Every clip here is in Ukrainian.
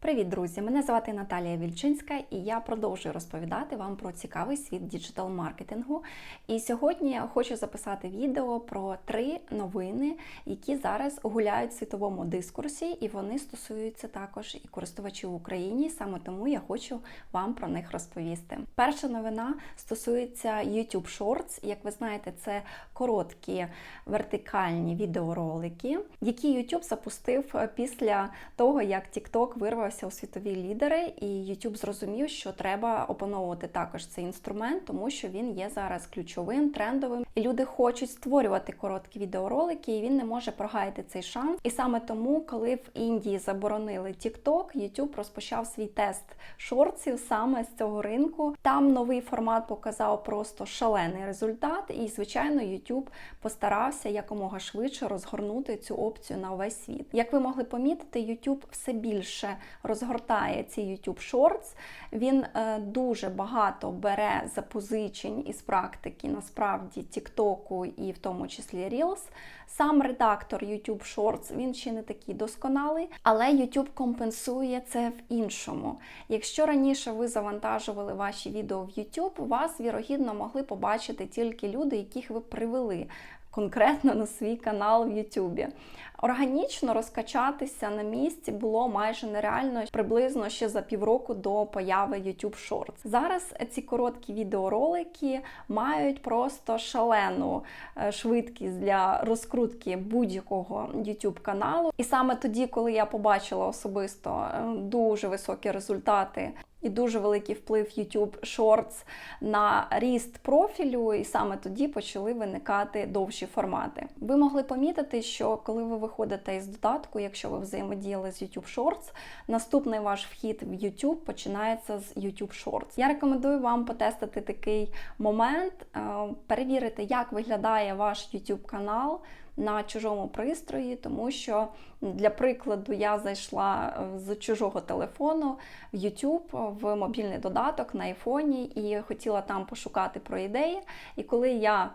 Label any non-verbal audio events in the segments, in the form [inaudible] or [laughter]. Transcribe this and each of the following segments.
Привіт, друзі! Мене звати Наталія Вільчинська, і я продовжую розповідати вам про цікавий світ діджитал-маркетингу. І сьогодні я хочу записати відео про три новини, які зараз гуляють в світовому дискурсі, і вони стосуються також і користувачів в Україні. Саме тому я хочу вам про них розповісти. Перша новина стосується YouTube Shorts. Як ви знаєте, це короткі вертикальні відеоролики, які YouTube запустив після того, як TikTok вирвав у світові лідери, і YouTube зрозумів, що треба опановувати також цей інструмент, тому що він є зараз ключовим, трендовим, і люди хочуть створювати короткі відеоролики, і він не може прогаяти цей шанс. І саме тому, коли в Індії заборонили TikTok, YouTube розпочав свій тест шортсів саме з цього ринку. Там новий формат показав просто шалений результат, і звичайно, YouTube постарався якомога швидше розгорнути цю опцію на увесь світ. Як ви могли помітити, YouTube все більше розгортає ці YouTube Shorts. Він е, дуже багато бере запозичень із практики, насправді, TikTok і в тому числі Reels. Сам редактор YouTube Shorts, він ще не такий досконалий, але YouTube компенсує це в іншому. Якщо раніше ви завантажували ваші відео в YouTube, вас вірогідно могли побачити тільки люди, яких ви привели конкретно на свій канал в Ютубі. Органічно розкачатися на місці було майже нереально приблизно ще за півроку до появи YouTube Shorts. Зараз ці короткі відеоролики мають просто шалену е, швидкість для розкрутки будь-якого YouTube каналу. І саме тоді, коли я побачила особисто е, дуже високі результати і дуже великий вплив YouTube Shorts на ріст профілю, і саме тоді почали виникати довші формати. Ви могли помітити, що коли ви виходите із додатку, якщо ви взаємодіяли з YouTube Shorts, наступний ваш вхід в YouTube починається з YouTube Shorts. Я рекомендую вам потестити такий момент, е, перевірити, як виглядає ваш YouTube канал на чужому пристрої, тому що для прикладу я зайшла е, з чужого телефону в YouTube в мобільний додаток на айфоні і хотіла там пошукати про ідеї. І коли я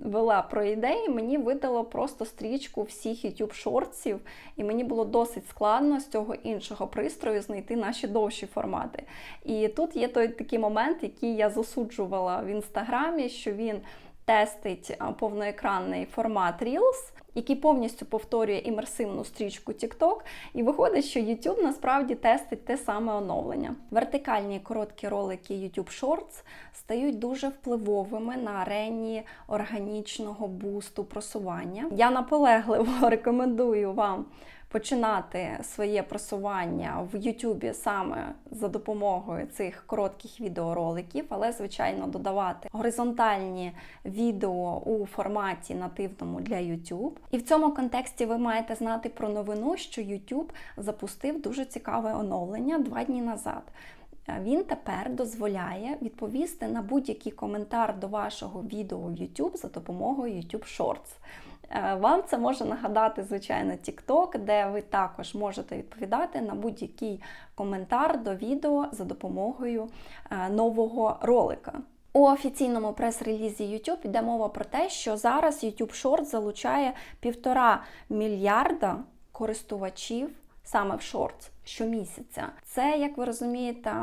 Вела про ідеї, мені видало просто стрічку всіх YouTube шортсів, і мені було досить складно з цього іншого пристрою знайти наші довші формати. І тут є той такий момент, який я засуджувала в інстаграмі, що він тестить повноекранний формат Reels, який повністю повторює імерсивну стрічку TikTok, і виходить, що YouTube насправді тестить те саме оновлення. Вертикальні короткі ролики YouTube Shorts стають дуже впливовими на арені органічного бусту просування. Я наполегливо [laughs] рекомендую вам починати своє просування в Ютубі саме за допомогою цих коротких відеороликів, але, звичайно, додавати горизонтальні відео у форматі нативному для YouTube. І в цьому контексті ви маєте знати про новину, що YouTube запустив дуже цікаве оновлення два дні назад. Він тепер дозволяє відповісти на будь-який коментар до вашого відео в YouTube за допомогою YouTube Shorts. Е, вам це може нагадати, звичайно, TikTok, де ви також можете відповідати на будь-який коментар до відео за допомогою е, нового ролика. У офіційному прес-релізі YouTube йде мова про те, що зараз YouTube Shorts залучає півтора мільярда користувачів саме в Shorts щомісяця. Це, як ви розумієте,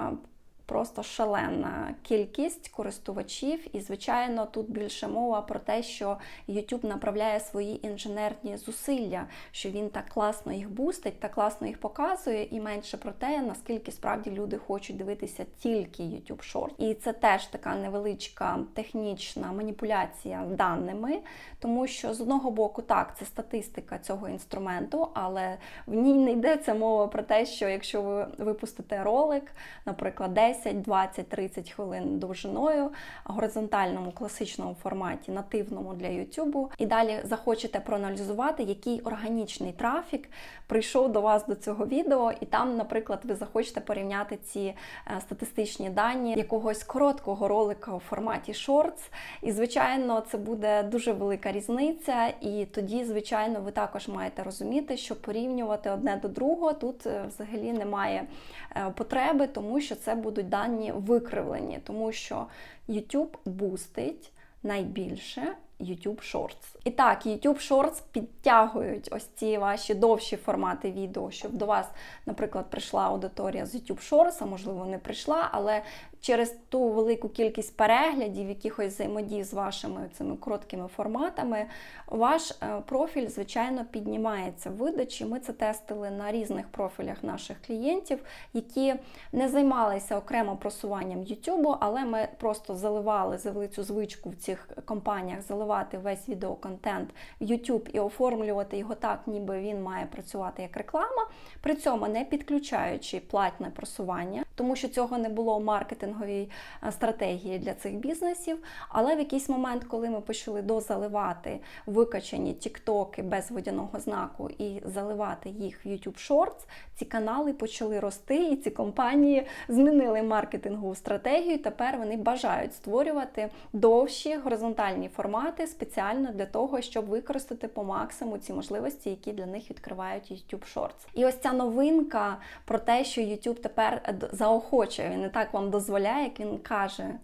просто шалена кількість користувачів, і, звичайно, тут більше мова про те, що YouTube направляє свої інженерні зусилля, що він так класно їх бустить, так класно їх показує, і менше про те, наскільки справді люди хочуть дивитися тільки YouTube Short. І це теж така невеличка технічна маніпуляція даними, тому що з одного боку, так, це статистика цього інструменту, але в ній не йдеться мова про те, що якщо ви випустите ролик, наприклад, 10 10, 20, 30 хвилин довжиною, горизонтальному класичному форматі, нативному для YouTube. І далі захочете проаналізувати, який органічний трафік прийшов до вас до цього відео, і там, наприклад, ви захочете порівняти ці е, статистичні дані якогось короткого ролика у форматі Shorts. І, звичайно, це буде дуже велика різниця. І тоді, звичайно, ви також маєте розуміти, що порівнювати одне до другого тут е, взагалі немає е, потреби, тому що це будуть дані викривлені, тому що YouTube бустить найбільше YouTube Shorts. І так, YouTube Shorts підтягують ось ці ваші довші формати відео, щоб до вас, наприклад, прийшла аудиторія з YouTube Shorts, а можливо не прийшла, але через ту велику кількість переглядів, якихось взаємодій з вашими цими короткими форматами, ваш е, профіль, звичайно, піднімається в видачі. Ми це тестили на різних профілях наших клієнтів, які не займалися окремо просуванням YouTube, але ми просто заливали, завели цю звичку в цих компаніях заливати весь відеоконтент в YouTube і оформлювати його так, ніби він має працювати як реклама, при цьому не підключаючи платне просування, тому що цього не було в маркетинговій е, стратегії для цих бізнесів. Але в якийсь момент, коли ми почали дозаливати викачані тіктоки без водяного знаку і заливати їх в YouTube Shorts, ці канали почали рости, і ці компанії змінили маркетингову стратегію. Тепер вони бажають створювати довші горизонтальні формати спеціально для того, щоб використати по максимуму ці можливості, які для них відкривають YouTube Shorts. І ось ця новинка про те, що YouTube тепер заохочує, він не так вам дозволяє, як він каже.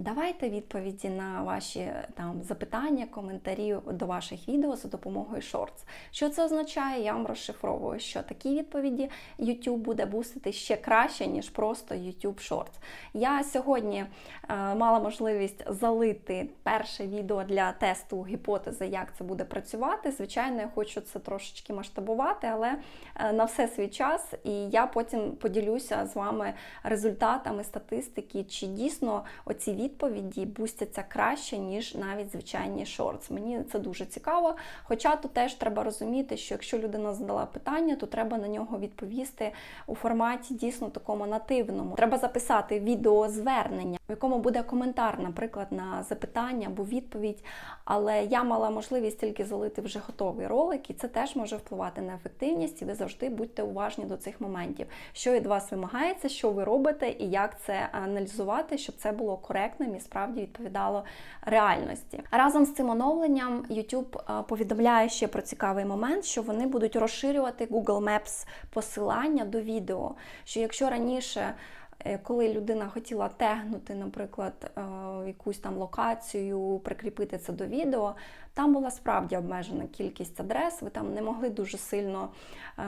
Давайте відповіді на ваші там запитання, коментарі до ваших відео за допомогою Shorts. Що це означає? Я вам розшифровую, що такі відповіді YouTube буде бустити ще краще, ніж просто YouTube Shorts. Я сьогодні е, мала можливість залити перше відео для тесту гіпотези, як це буде працювати. Звичайно, я хочу це трошечки масштабувати, але е, на все свій час, і я потім поділюся з вами результатами статистики, чи дійсно оці відео відповіді бустяться краще, ніж навіть звичайні шортс. Мені це дуже цікаво. Хоча тут теж треба розуміти, що якщо людина задала питання, то треба на нього відповісти у форматі дійсно такому нативному. Треба записати відеозвернення, в якому буде коментар, наприклад, на запитання або відповідь. Але я мала можливість тільки залити вже готовий ролик, і це теж може впливати на ефективність, і ви завжди будьте уважні до цих моментів, що від вас вимагається, що ви робите, і як це аналізувати, щоб це було коректним і справді відповідало реальності. Разом з цим оновленням YouTube повідомляє ще про цікавий момент, що вони будуть розширювати Google Maps посилання до відео. Що якщо раніше коли людина хотіла тегнути, наприклад, е, якусь там локацію, прикріпити це до відео, там була справді обмежена кількість адрес, ви там не могли дуже сильно е,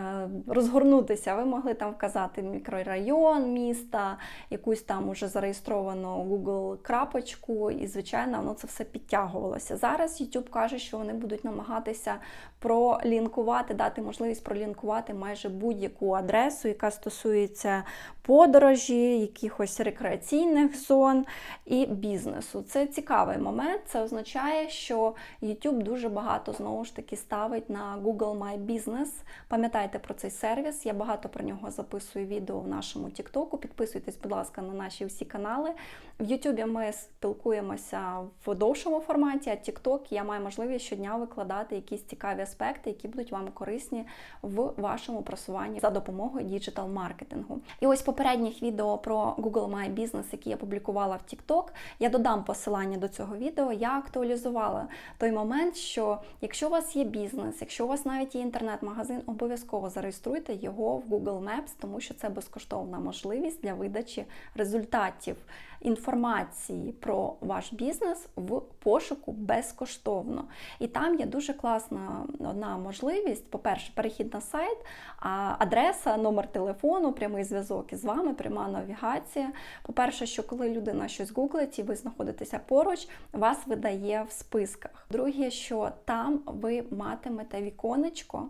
розгорнутися, ви могли там вказати мікрорайон міста, якусь там уже зареєстровану Google крапочку, і, звичайно, воно це все підтягувалося. Зараз YouTube каже, що вони будуть намагатися пролінкувати, дати можливість пролінкувати майже будь-яку адресу, яка стосується подорожі, якихось рекреаційних зон і бізнесу. Це цікавий момент. Це означає, що YouTube дуже багато знову ж таки ставить на Google My Business. Пам'ятайте про цей сервіс. Я багато про нього записую відео в нашому TikTok. Підписуйтесь, будь ласка, на наші всі канали. В YouTube ми спілкуємося в довшому форматі, а TikTok я маю можливість щодня викладати якісь цікаві аспекти, які будуть вам корисні в вашому просуванні за допомогою діджитал-маркетингу. І ось попередніх відео про Google My Business, який я публікувала в TikTok, я додам посилання до цього відео. Я актуалізувала той момент що якщо у вас є бізнес, якщо у вас навіть є інтернет-магазин, обов'язково зареєструйте його в Google Maps, тому що це безкоштовна можливість для видачі результатів інформації про ваш бізнес в пошуку безкоштовно. І там є дуже класна одна можливість: по-перше, перехід на сайт, адреса, номер телефону, прямий зв'язок із вами, пряма навігація. По-перше, що коли людина щось гуглить і ви знаходитеся поруч, вас видає в списках. Друге, що там ви матимете віконечко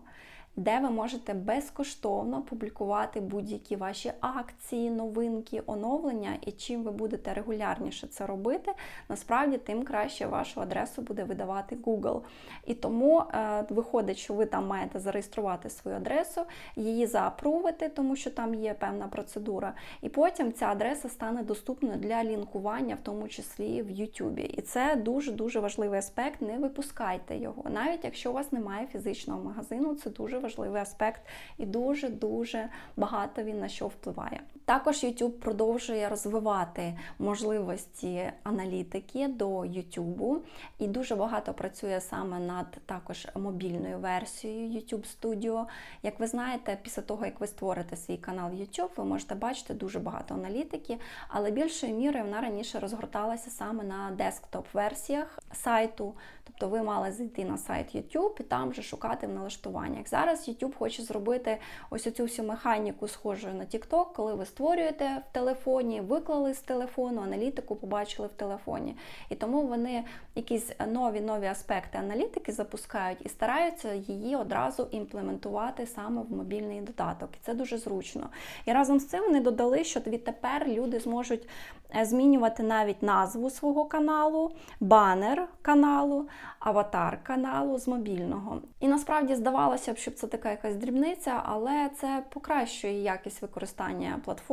де ви можете безкоштовно публікувати будь-які ваші акції, новинки, оновлення, і чим ви будете регулярніше це робити, насправді тим краще вашу адресу буде видавати Google. І тому е, виходить, що ви там маєте зареєструвати свою адресу, її заапрувити, тому що там є певна процедура. І потім ця адреса стане доступною для лінкування, в тому числі в YouTube. І це дуже-дуже важливий аспект. Не випускайте його. Навіть якщо у вас немає фізичного магазину, це дуже важливо важливий аспект, і дуже дуже багато він на що впливає. Також YouTube продовжує розвивати можливості аналітики до YouTube і дуже багато працює саме над також мобільною версією YouTube Studio. Як ви знаєте, після того як ви створите свій канал YouTube, ви можете бачити дуже багато аналітики, але більшою мірою вона раніше розгорталася саме на десктоп-версіях сайту. Тобто ви мали зайти на сайт YouTube і там вже шукати в налаштуваннях. Зараз YouTube хоче зробити ось оцю всю механіку, схожою на TikTok, коли ви створюєте в телефоні, виклали з телефону, аналітику побачили в телефоні. І тому вони якісь нові нові аспекти аналітики запускають і стараються її одразу імплементувати саме в мобільний додаток. І це дуже зручно. І разом з цим вони додали, що відтепер люди зможуть е, змінювати навіть назву свого каналу, банер каналу, аватар каналу з мобільного. І насправді здавалося б, що це така якась дрібниця, але це покращує якість використання платформи.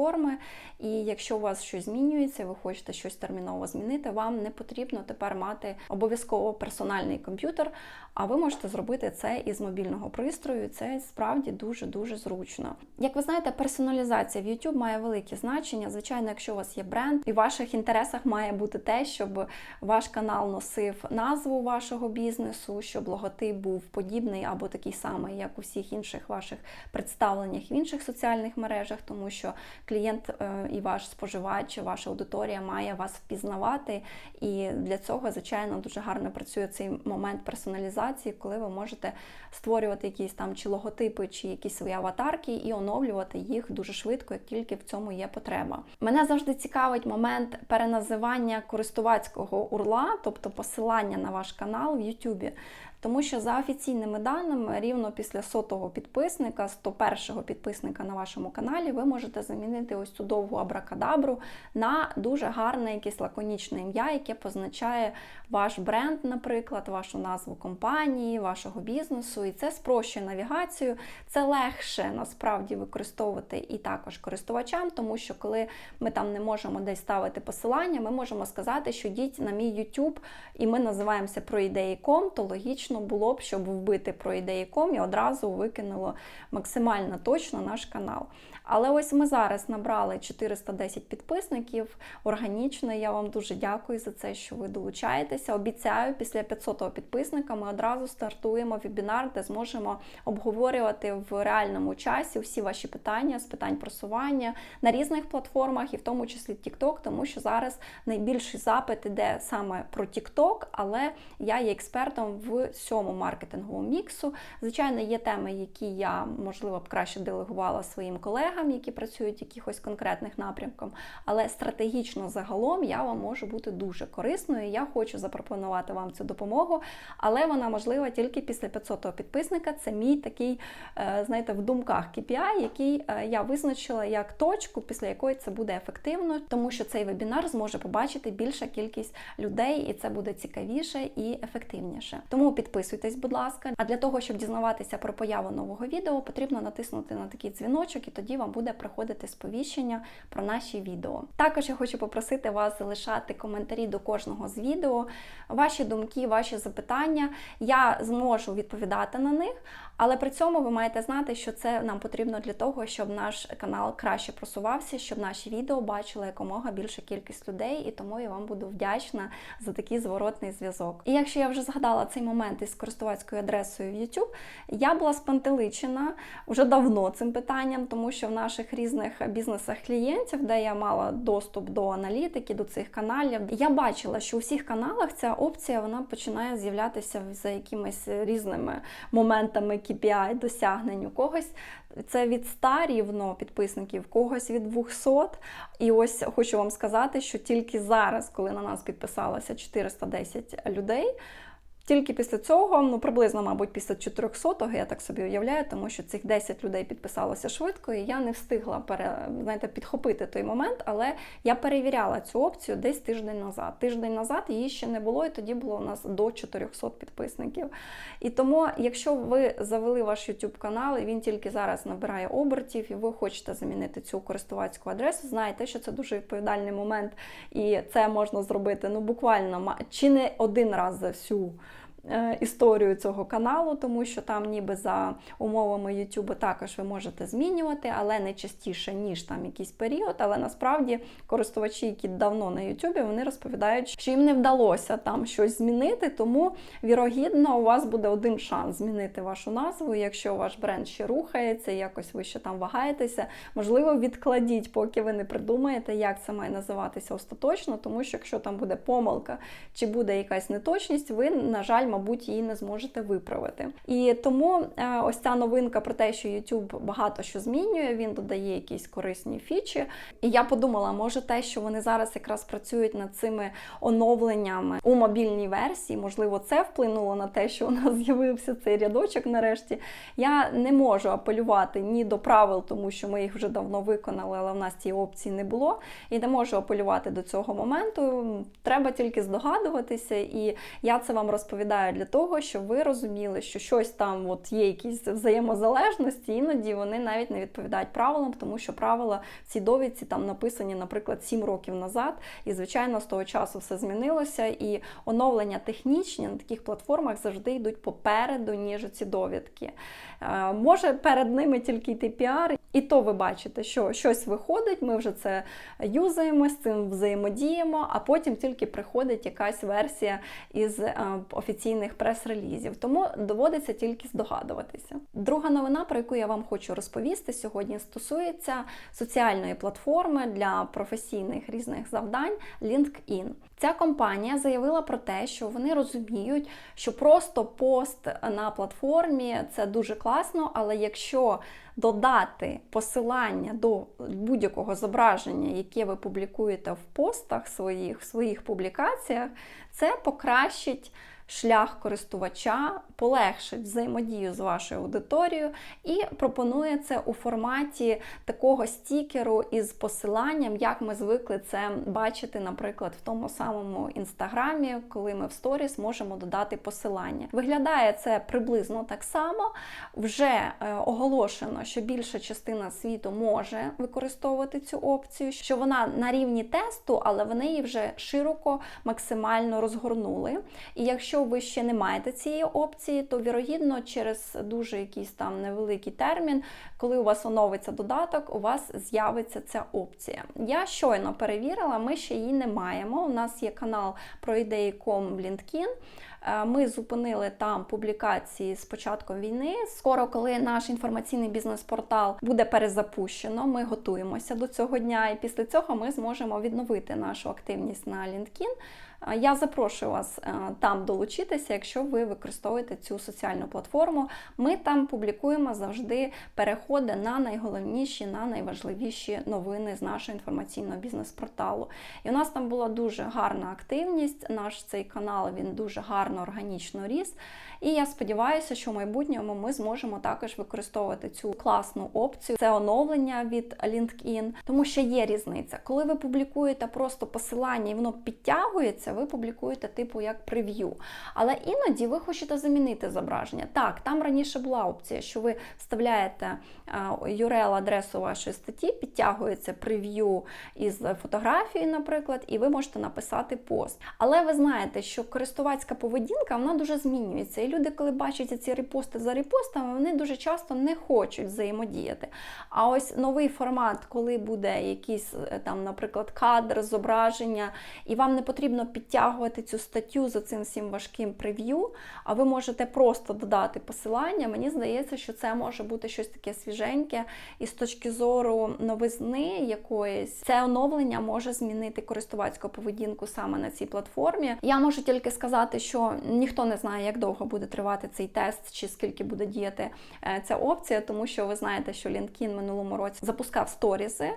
І якщо у вас щось змінюється, ви хочете щось терміново змінити, вам не потрібно тепер мати обов'язково персональний комп'ютер, а ви можете зробити це із мобільного пристрою. Це справді дуже-дуже зручно. Як ви знаєте, персоналізація в YouTube має велике значення. Звичайно, якщо у вас є бренд, і в ваших інтересах має бути те, щоб ваш канал носив назву вашого бізнесу, щоб логотип був подібний або такий самий, як у всіх інших ваших представленнях в інших соціальних мережах, тому що клієнт е, і ваш споживач, ваша аудиторія має вас впізнавати. І для цього, звичайно, дуже гарно працює цей момент персоналізації, коли ви можете створювати якісь там чи логотипи, чи якісь свої аватарки і оновлювати їх дуже швидко, як тільки в цьому є потреба. Мене завжди цікавить момент переназивання користувацького урла, тобто посилання на ваш канал в YouTube. Тому що за офіційними даними, рівно після сотого підписника, 101-го підписника на вашому каналі, ви можете замінити ось цю довгу абракадабру на дуже гарне якесь лаконічне ім'я, яке позначає ваш бренд, наприклад, вашу назву компанії, вашого бізнесу. І це спрощує навігацію. Це легше насправді використовувати і також користувачам, тому що коли ми там не можемо десь ставити посилання, ми можемо сказати, що йдіть на мій YouTube, і ми називаємося ProIdei.com, то логічно було б, щоб вбити про ProIdei.com і одразу викинуло максимально точно наш канал. Але ось ми зараз набрали 410 підписників органічно. Я вам дуже дякую за це, що ви долучаєтеся. Обіцяю, після 500-го підписника ми одразу стартуємо вебінар, де зможемо обговорювати в реальному часі всі ваші питання з питань просування на різних платформах, і в тому числі TikTok, тому що зараз найбільший запит іде саме про TikTok, але я є експертом в цьому маркетинговому міксу. Звичайно, є теми, які я можливо б краще делегувала своїм колегам які працюють якихось конкретних напрямках, але стратегічно загалом я вам можу бути дуже корисною. Я хочу запропонувати вам цю допомогу, але вона можлива тільки після 500-го підписника. Це мій такий, е, знаєте, в думках KPI, який е, я визначила як точку, після якої це буде ефективно, тому що цей вебінар зможе побачити більша кількість людей, і це буде цікавіше і ефективніше. Тому підписуйтесь, будь ласка. А для того, щоб дізнаватися про появу нового відео, потрібно натиснути на такий дзвіночок, і тоді вам буде приходити сповіщення про наші відео. Також я хочу попросити вас залишати коментарі до кожного з відео, ваші думки, ваші запитання. Я зможу відповідати на них, але при цьому ви маєте знати, що це нам потрібно для того, щоб наш канал краще просувався, щоб наші відео бачила якомога більша кількість людей, і тому я вам буду вдячна за такий зворотний зв'язок. І якщо я вже згадала цей момент із користувацькою адресою в YouTube, я була спантеличена вже давно цим питанням, тому що в наших різних бізнесах клієнтів, де я мала доступ до аналітики, до цих каналів, я бачила, що у всіх каналах ця опція вона починає з'являтися за якимись різними моментами KPI, досягнень у когось. Це від 100 рівно підписників, когось від 200. І ось хочу вам сказати, що тільки зараз, коли на нас підписалося 410 людей. Тільки після цього, ну приблизно, мабуть, після 400-го, я так собі уявляю, тому що цих 10 людей підписалося швидко, і я не встигла пере, знаєте, підхопити той момент, але я перевіряла цю опцію десь тиждень назад. Тиждень назад її ще не було, і тоді було у нас до 400 підписників. І тому, якщо ви завели ваш YouTube канал, і він тільки зараз набирає обертів, і ви хочете замінити цю користувацьку адресу, знайте, що це дуже відповідальний момент, і це можна зробити ну буквально чи не один раз за всю історію цього каналу, тому що там, ніби за умовами YouTube, також ви можете змінювати, але не частіше, ніж там якийсь період. Але насправді користувачі, які давно на YouTube, вони розповідають, що їм не вдалося там щось змінити, тому вірогідно у вас буде один шанс змінити вашу назву. Якщо ваш бренд ще рухається, якось ви ще там вагаєтеся, можливо, відкладіть, поки ви не придумаєте, як це має називатися остаточно, тому що якщо там буде помилка чи буде якась неточність, ви, на жаль, мабуть, її не зможете виправити. І тому е, ось ця новинка про те, що YouTube багато що змінює, він додає якісь корисні фічі. І я подумала, може те, що вони зараз якраз працюють над цими оновленнями у мобільній версії, можливо, це вплинуло на те, що у нас з'явився цей рядочок нарешті. Я не можу апелювати ні до правил, тому що ми їх вже давно виконали, але в нас цієї опції не було. І не можу апелювати до цього моменту. Треба тільки здогадуватися, і я це вам розповідаю для того, щоб ви розуміли, що щось там от є якісь взаємозалежності, іноді вони навіть не відповідають правилам, тому що правила в цій довідці там написані, наприклад, 7 років назад. І, звичайно, з того часу все змінилося. І оновлення технічні на таких платформах завжди йдуть попереду, ніж ці довідки. Е, Може перед ними тільки йти піар, і то ви бачите, що щось виходить, ми вже це юзаємо, з цим взаємодіємо, а потім тільки приходить якась версія із е, офіційних прес-релізів. Тому доводиться тільки здогадуватися. Друга новина, про яку я вам хочу розповісти сьогодні, стосується соціальної платформи для професійних різних завдань LinkedIn. Ця компанія заявила про те, що вони розуміють, що просто пост на платформі це дуже класно, але якщо додати посилання до будь-якого зображення, яке ви публікуєте в постах своїх, в своїх публікаціях, це покращить шлях користувача, полегшить взаємодію з вашою аудиторією і пропонує це у форматі такого стікеру із посиланням, як ми звикли це бачити, наприклад, в тому самому інстаграмі, коли ми в сторіс можемо додати посилання. Виглядає це приблизно так само. Вже е, оголошено, що більша частина світу може використовувати цю опцію, що вона на рівні тесту, але вони її вже широко максимально розгорнули. І якщо ви ще не маєте цієї опції, то вірогідно через дуже якийсь там невеликий термін, коли у вас оновиться додаток, у вас з'явиться ця опція. Я щойно перевірила, ми ще її не маємо. У нас є канал про ідеї.com LinkedIn. Е, Ми зупинили там публікації з початком війни. Скоро, коли наш інформаційний бізнес-портал буде перезапущено, ми готуємося до цього дня, і після цього ми зможемо відновити нашу активність на LinkedIn. Я запрошую вас е, там долучитися, якщо ви використовуєте цю соціальну платформу. Ми там публікуємо завжди переходи на найголовніші, на найважливіші новини з нашого інформаційного бізнес-порталу. І у нас там була дуже гарна активність. Наш цей канал він дуже гарно органічно ріс. І я сподіваюся, що в майбутньому ми зможемо також використовувати цю класну опцію. Це оновлення від LinkedIn, тому що є різниця. Коли ви публікуєте просто посилання і воно підтягується, ви публікуєте типу як прев'ю. Але іноді ви хочете замінити зображення. Так, там раніше була опція, що ви вставляєте URL-адресу вашої статті, підтягується прев'ю із фотографії, наприклад, і ви можете написати пост. Але ви знаєте, що користувацька поведінка вона дуже змінюється. І люди, коли бачать ці репости за репостами, вони дуже часто не хочуть взаємодіяти. А ось новий формат, коли буде якийсь там, наприклад, кадр, зображення, і вам не потрібно підтягувати цю статтю за цим всім важким прев'ю, а ви можете просто додати посилання. Мені здається, що це може бути щось таке свіженьке, і з точки зору новизни якоїсь це оновлення може змінити користувацьку поведінку саме на цій платформі. Я можу тільки сказати, що ніхто не знає, як довго буде тривати цей тест, чи скільки буде діяти е, ця опція, тому що ви знаєте, що LinkedIn минулому році запускав сторізи.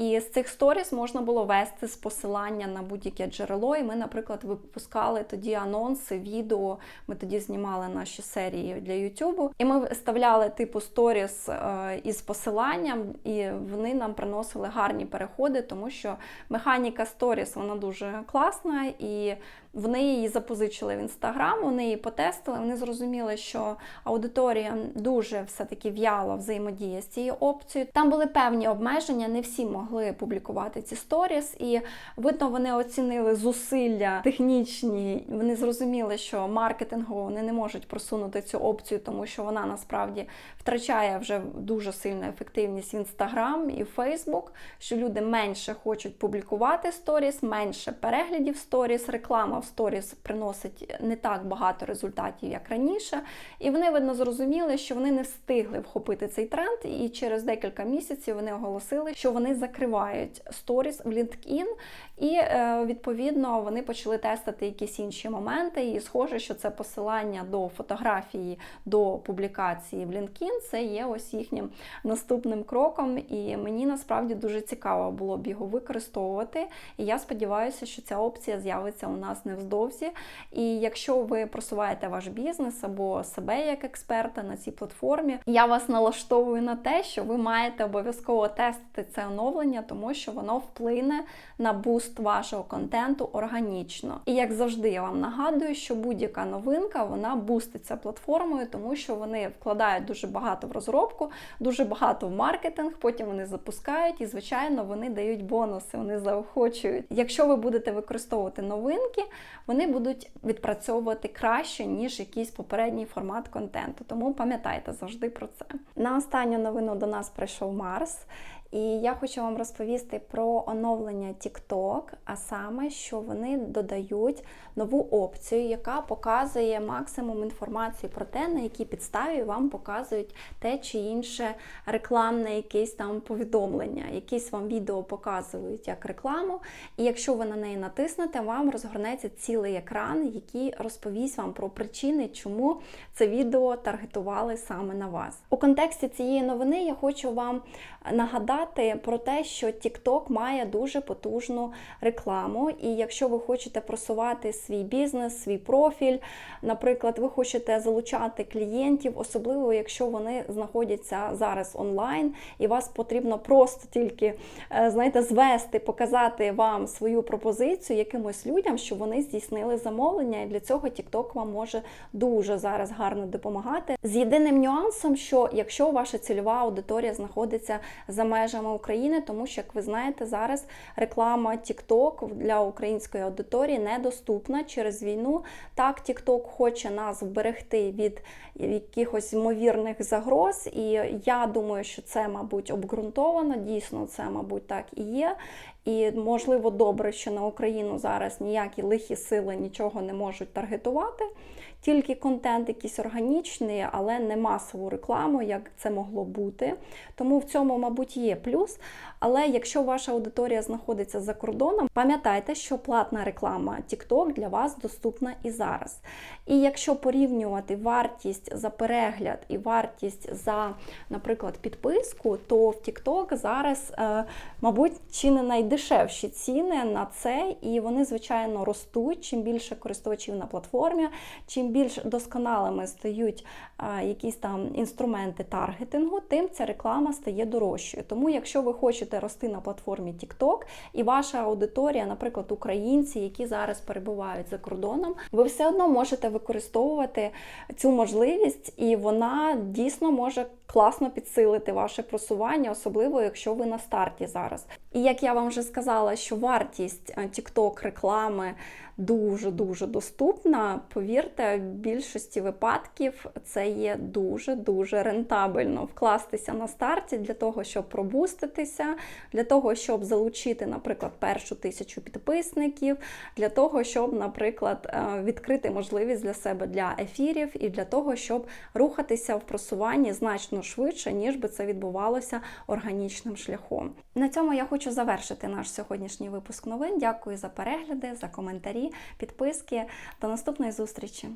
І з цих сторіс можна було вести з посилання на будь-яке джерело. І ми, наприклад, випускали тоді анонси, відео. Ми тоді знімали наші серії для Ютубу. І ми вставляли типу сторіс е, із посиланням, і вони нам приносили гарні переходи, тому що механіка сторіс вона дуже класна і Вони її запозичили в інстаграм, вони її потестили. Вони зрозуміли, що аудиторія дуже все-таки в'яло взаємодіє з цією опцією. Там були певні обмеження, не всі могли публікувати ці сторіс, і видно, вони оцінили зусилля технічні. Вони зрозуміли, що маркетингово вони не можуть просунути цю опцію, тому що вона насправді втрачає вже дуже сильну ефективність в інстаграм і Фейсбук, що люди менше хочуть публікувати сторіс, менше переглядів сторіс, реклама в сторіс приносить не так багато результатів, як раніше. І вони видно зрозуміли, що вони не встигли вхопити цей тренд, і через декілька місяців вони оголосили, що вони закривають сторіс в LinkedIn, і е, відповідно вони почали тестити якісь інші моменти. І схоже, що це посилання до фотографії до публікації в LinkedIn, це є ось їхнім наступним кроком. І мені насправді дуже цікаво було б його використовувати. І я сподіваюся, що ця опція з'явиться у нас невздовзі. І якщо ви просуваєте ваш бізнес або себе як експерта на цій платформі, я вас налаштовую на те, що ви маєте обов'язково тестити це оновлення, тому що воно вплине на буст вашого контенту органічно. І як завжди, я вам нагадую, що будь-яка новинка вона буститься платформою, тому що вони вкладають дуже багато в розробку, дуже багато в маркетинг, потім вони запускають і, звичайно, вони дають бонуси, вони заохочують. Якщо ви будете використовувати новинки, вони будуть відпрацьовувати краще, ніж якийсь попередній формат контенту. Тому пам'ятайте завжди про це. На останню новину до нас прийшов Марс. І я хочу вам розповісти про оновлення TikTok, а саме, що вони додають нову опцію, яка показує максимум інформації про те, на якій підставі вам показують те чи інше рекламне якесь там повідомлення. Якісь вам відео показують як рекламу. І якщо ви на неї натиснете, вам розгорнеться цілий екран, який розповість вам про причини, чому це відео таргетували саме на вас. У контексті цієї новини я хочу вам нагадати про те, що TikTok має дуже потужну рекламу. І якщо ви хочете просувати свій бізнес, свій профіль, наприклад, ви хочете залучати клієнтів, особливо якщо вони знаходяться зараз онлайн, і вас потрібно просто тільки знаєте, звести, показати вам свою пропозицію якимось людям, щоб вони здійснили замовлення. І для цього TikTok вам може дуже зараз гарно допомагати. З єдиним нюансом, що якщо ваша цільова аудиторія знаходиться за межами України, тому що, як ви знаєте, зараз реклама TikTok для української аудиторії недоступна через війну. Так, TikTok хоче нас вберегти від якихось ймовірних загроз, і я думаю, що це, мабуть, обґрунтовано. Дійсно, це, мабуть, так і є. І можливо добре, що на Україну зараз ніякі лихі сили нічого не можуть таргетувати, тільки контент якийсь органічний, але не масову рекламу, як це могло бути. Тому в цьому, мабуть, є плюс. Але якщо ваша аудиторія знаходиться за кордоном, пам'ятайте, що платна реклама TikTok для вас доступна і зараз. І якщо порівнювати вартість за перегляд і вартість за, наприклад, підписку, то в TikTok зараз, мабуть, чи не найдешевші ціни на це, і вони, звичайно, ростуть. Чим більше користувачів на платформі, більш досконалими стають якісь там інструменти таргетингу, тим ця реклама стає дорожчою. Тому, якщо ви хочете рости на платформі TikTok, і ваша аудиторія, наприклад, українці, які зараз перебувають за кордоном, ви все одно можете використовувати цю можливість, і вона дійсно може класно підсилити ваше просування, особливо якщо ви на старті зараз. І як я вам вже сказала, що вартість TikTok реклами дуже-дуже доступна, повірте, в більшості випадків це є дуже-дуже рентабельно вкластися на старті для того, щоб пробуститися, для того, щоб залучити, наприклад, першу тисячу підписників, для того, щоб, наприклад, відкрити можливість для себе для ефірів і для того, щоб рухатися в просуванні значно швидше, ніж би це відбувалося органічним шляхом. На цьому я хочу завершити наш сьогоднішній випуск новин. Дякую за перегляди, за коментарі, підписки. До наступної зустрічі!